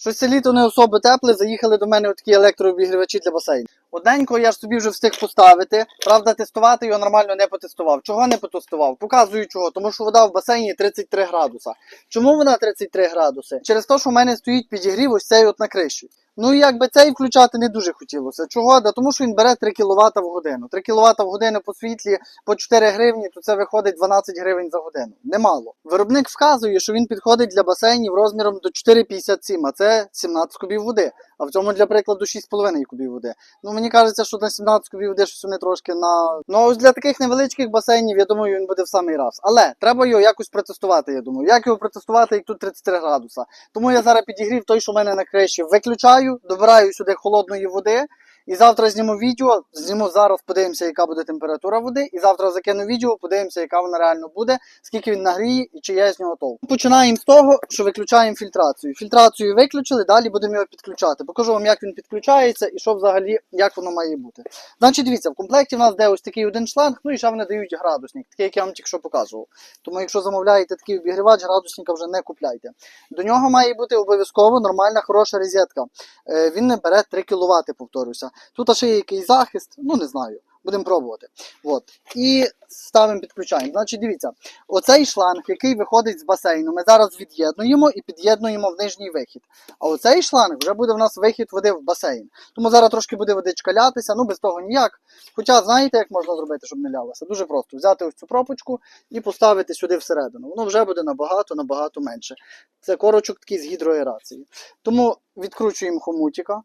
Щось це літо не особо тепле, заїхали до мене такі електрообігрівачі для басейну. Одненько я ж собі вже встиг поставити. Правда, тестувати його нормально не потестував. Чого не потестував? Показую чого. Тому що вода в басейні 33 градуса. Чому вона 33 градуси? Через те, що в мене стоїть підігрів ось цей от на криші. Ну і якби цей включати не дуже хотілося. Чого? Да тому що він бере 3 кВт в годину. 3 кВт в годину по світлі по 4 гривні, то це виходить 12 гривень за годину. Немало. Виробник вказує, що він підходить для басейнів розміром до 4,57, а це 17 кубів води. А в цьому, для прикладу, 6,5 кубів води. Ну мені кажеться, що на 17 кубів води щось вони трошки на. Ну ось для таких невеличких басейнів, я думаю, він буде в самий раз. Але треба його якось протестувати, я думаю. Як його протестувати, як тут 33 градуса. Тому я зараз підігрів той, що в мене на криші, виключаю, добираю сюди холодної води. І завтра зніму відео, зніму зараз, подивимося, яка буде температура води. І завтра закину відео, подивимося, яка вона реально буде, скільки він нагріє і чи є з нього толк. Починаємо з того, що виключаємо фільтрацію. Фільтрацію виключили, далі будемо його підключати. Покажу вам, як він підключається і що взагалі, як воно має бути. Значить, дивіться, в комплекті в нас де ось такий один шланг, ну і ще вони дають градусник, такий, як я вам тільки що показував. Тому, якщо замовляєте такий обігрівач, градусника вже не купляйте. До нього має бути обов'язково нормальна хороша розетка. Е, Він не бере 3 кВт, повторюся. Тут ще є якийсь захист, ну не знаю. Будемо пробувати. От. І ставимо, підключаємо. Значить, дивіться, оцей шланг, який виходить з басейну, ми зараз від'єднуємо і під'єднуємо в нижній вихід. А оцей шланг вже буде в нас вихід води в басейн. Тому зараз трошки буде водичка лятися, ну без того ніяк. Хоча знаєте, як можна зробити, щоб не лялося? Дуже просто взяти ось цю пропочку і поставити сюди всередину. Воно вже буде набагато, набагато менше. Це корочок такий з гідроаерацією. Тому відкручуємо хомутика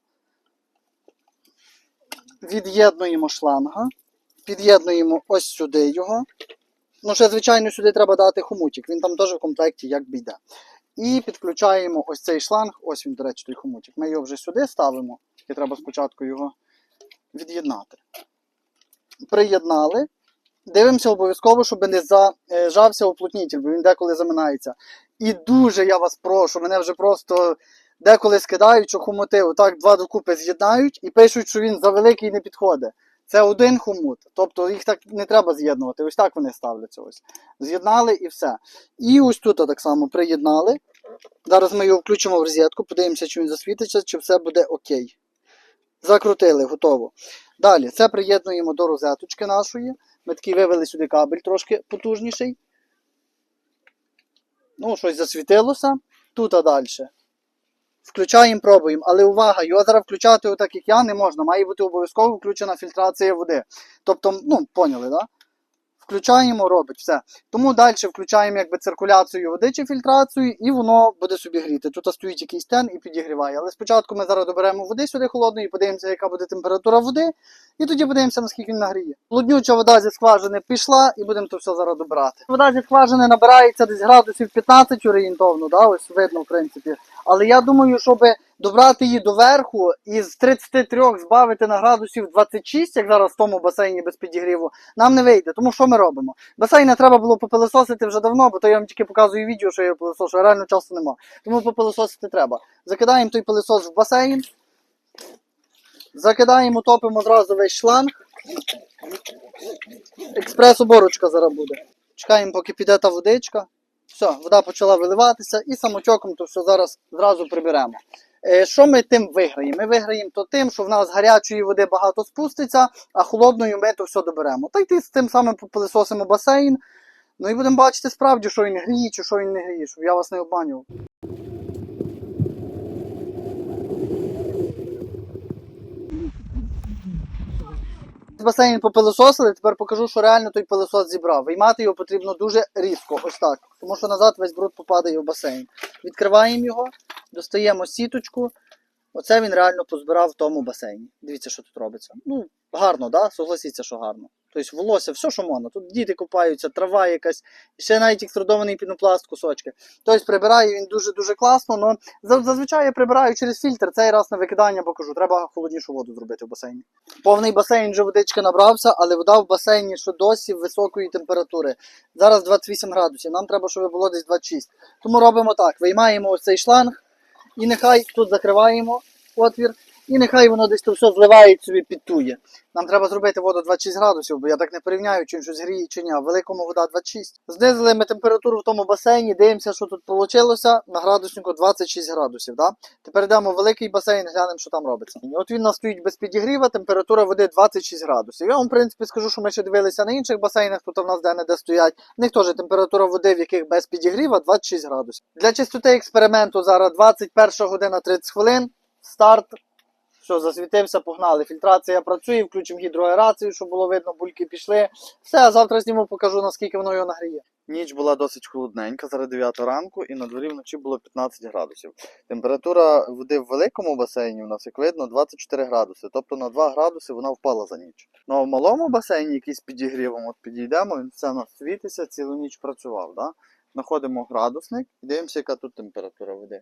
від'єднуємо шланга, під'єднуємо ось сюди його. Ну, ще, звичайно, сюди треба дати хомутик, він там теж в комплекті як би йде. І підключаємо ось цей шланг, ось він, до речі, той хомутик. Ми його вже сюди ставимо, тільки треба спочатку його від'єднати. Приєднали. Дивимося обов'язково, щоб не зажався уплотнітель, бо він деколи заминається. І дуже я вас прошу, мене вже просто деколи скидають, що хомути отак два докупи з'єднають і пишуть, що він завеликий і не підходить. Це один хомут. Тобто їх так не треба з'єднувати. Ось так вони ставляться. ось. З'єднали і все. І ось тут так само приєднали. Зараз ми його включимо в розетку, подивимося, чи він засвітиться, чи все буде окей. Закрутили, готово. Далі це приєднуємо до розеточки нашої. Ми такий вивели сюди кабель трошки потужніший. Ну, щось засвітилося. Тут а далі. Включаємо, пробуємо. Але увага, його зараз включати отак, як я, не можна. Має бути обов'язково включена фільтрація води. Тобто, ну, поняли, так? Да? Включаємо, робить все. Тому далі включаємо якби циркуляцію води чи фільтрацію, і воно буде собі гріти. Тут стоїть якийсь стен і підігріває. Але спочатку ми зараз доберемо води сюди холодної, подивимося, яка буде температура води, і тоді подивимося, наскільки він нагріє. Луднюча вода зі скважини пішла, і будемо то все зараз добирати. Вода зі скважини набирається десь градусів 15 орієнтовно, да, ось видно, в принципі. Але я думаю, щоб добрати її до верху і з 33 збавити на градусів 26, як зараз в тому басейні без підігріву, нам не вийде. Тому що ми робимо? Басейн треба було попилисосити вже давно, бо то я вам тільки показую відео, що я пилисошу, а реально часу нема. Тому попилисосити треба. Закидаємо той пилисос в басейн. Закидаємо, топимо одразу весь шланг. Експрес-оборочка зараз буде. Чекаємо, поки піде та водичка. Все, вода почала виливатися і самочоком то все зараз зразу приберемо. Е, Що ми тим виграємо? Ми виграємо то тим, що в нас гарячої води багато спуститься, а холодною ми то все доберемо. Та й ти з тим самим попилисосимо басейн. Ну і будемо бачити справді, що він гріє чи що він не гріє, щоб я вас не обманював. Басейн попилососили, тепер покажу, що реально той пилосос зібрав. Виймати його потрібно дуже різко, ось так. Тому що назад весь бруд попадає в басейн. Відкриваємо його, достаємо сіточку. Оце він реально позбирав в тому басейні. Дивіться, що тут робиться. Ну, гарно, да? Согласіться, що гарно. Тобто волосся, все, що можна. Тут діти купаються, трава якась, ще навіть екструдований пінопласт, кусочки. Тобто прибирає він дуже-дуже класно, але зазвичай я прибираю через фільтр цей раз на викидання, бо кажу, треба холоднішу воду зробити в басейні. Повний басейн вже водички набрався, але вода в басейні що досі високої температури. Зараз 28 градусів, нам треба, щоб було десь 26. Тому робимо так: виймаємо ось цей шланг і нехай тут закриваємо отвір. І І нехай воно десь то все зливає собі підтує. Нам треба зробити воду 26 градусів, бо я так не порівняю, чи щось гріє, чи ні. В великому вода 26. Знизили ми температуру в тому басейні, дивимося, що тут вийшло. На градуснику 26 градусів. Да? Тепер йдемо в великий басейн, глянемо, що там робиться. І от він у нас стоїть без підігріва, температура води 26 градусів. Я вам, в принципі, скажу, що ми ще дивилися на інших басейнах, тут в нас де-не-де стоять. В них теж температура води, в яких без підігріва 26 градусів. Для чистоти експерименту зараз 21 година 30 хвилин. Старт. Все, засвітився, погнали. Фільтрація працює, включимо гідроаерацію, щоб було видно, бульки пішли. Все, а завтра зніму, покажу, наскільки воно його нагріє. Ніч була досить холодненька, зараз 9 ранку, і на дворі вночі було 15 градусів. Температура води в великому басейні у нас, як видно, 24 градуси. Тобто на 2 градуси вона впала за ніч. Ну а в малому басейні, який з підігрівом, от підійдемо, він все нас світиться, цілу ніч працював. Да? Знаходимо градусник і дивимося, яка тут температура води.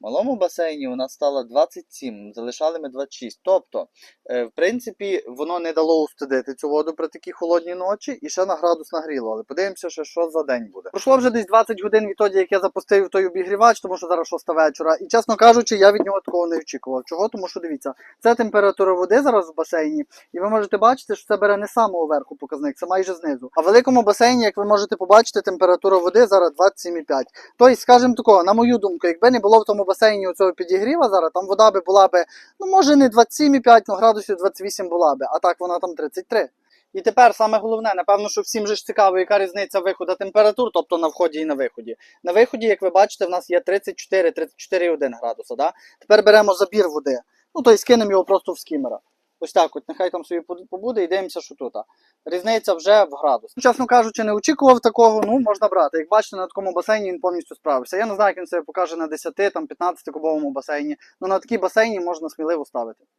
Малому басейні у нас стало 27, залишали ми 26. Тобто, е, в принципі, воно не дало устудити цю воду при такій холодній ночі і ще на градус нагріло. Але подивимося, ще, що за день буде. Пройшло вже десь 20 годин відтоді, як я запустив той обігрівач, тому що зараз 6 вечора. І чесно кажучи, я від нього такого не очікував. Чого? Тому що дивіться, це температура води зараз в басейні, і ви можете бачити, що це бере не самого верху показник, це майже знизу. А в великому басейні, як ви можете побачити, температура води зараз 27,5. Тобто, скажімо такого, на мою думку, якби не було в тому басейні цього підігріва зараз, там вода би була би, ну може не 27,5 ну, градусів 28 була би, а так вона там 33. І тепер саме головне, напевно, що всім же ж цікаво, яка різниця виходу температур, тобто на вході і на виході. На виході, як ви бачите, в нас є 34, 34,1 градуса. Да? Тепер беремо забір води. Ну, тобто скинемо його просто в скімера. Ось так, от нехай там собі побуде і дивимося, що тут. Різниця вже в градус. Чесно кажучи, не очікував такого, ну можна брати. Як бачите, на такому басейні він повністю справився. Я не знаю, як він себе покаже на 10-15 кубовому басейні. Ну на такій басейні можна сміливо ставити.